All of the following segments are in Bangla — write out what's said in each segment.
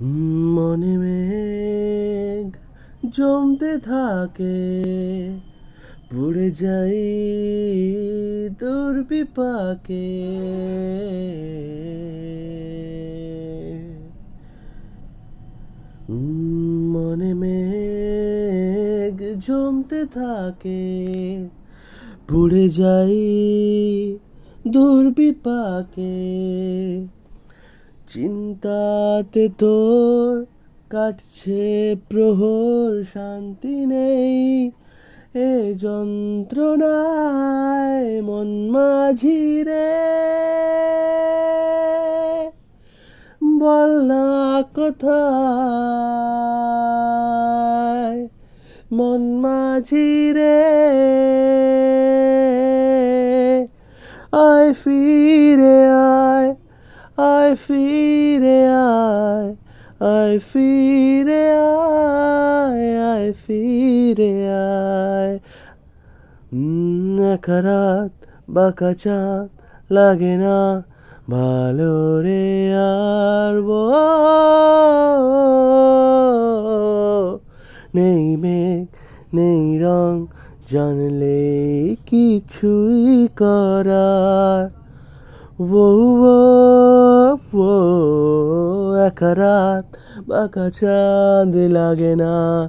মনে মেঘ জমতে থাকে, পড়ে যাই তোর বিপাকে মনে মেঘ জমতে থাকে, পড়ে যাই দুর্বিপাকে। চিন্তাতে তোর কাটছে প্রহর, শান্তি নেই। এ যন্ত্রণায় মন মাঝি রে। বল না কোথায় মন মাঝি রে। আয় ফিরে আয়। আয় ফিরে আয় আয় ফিরে আয় আয় ফিরে আয় এক রাত বাঁকা চাঁদ লাগে না, ভালো রে আর বউ। নেই মেঘ, নেই রং, জানলে কিছুই করার ও ও এক রাত বাঁকা চাঁদ লাগে না,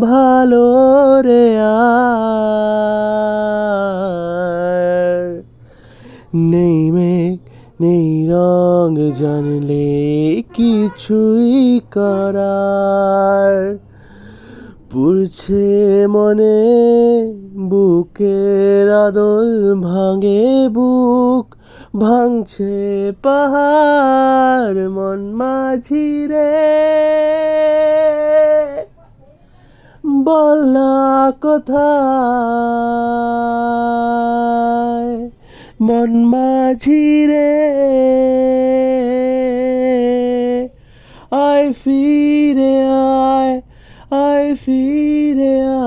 ভালো রে আর। নেই মেঘ, নেই রং জানলে কিছুই করার। পুড়ছে মনে, বুকের আদল ভাঙে বুক ভাঙছে পাহাড় মন মাঝি রে। বল কথা মন মাঝি রে। আয় ফিরে আয় আয় ফিরে আয়।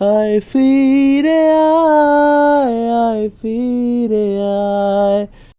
I feel it. I feed AI.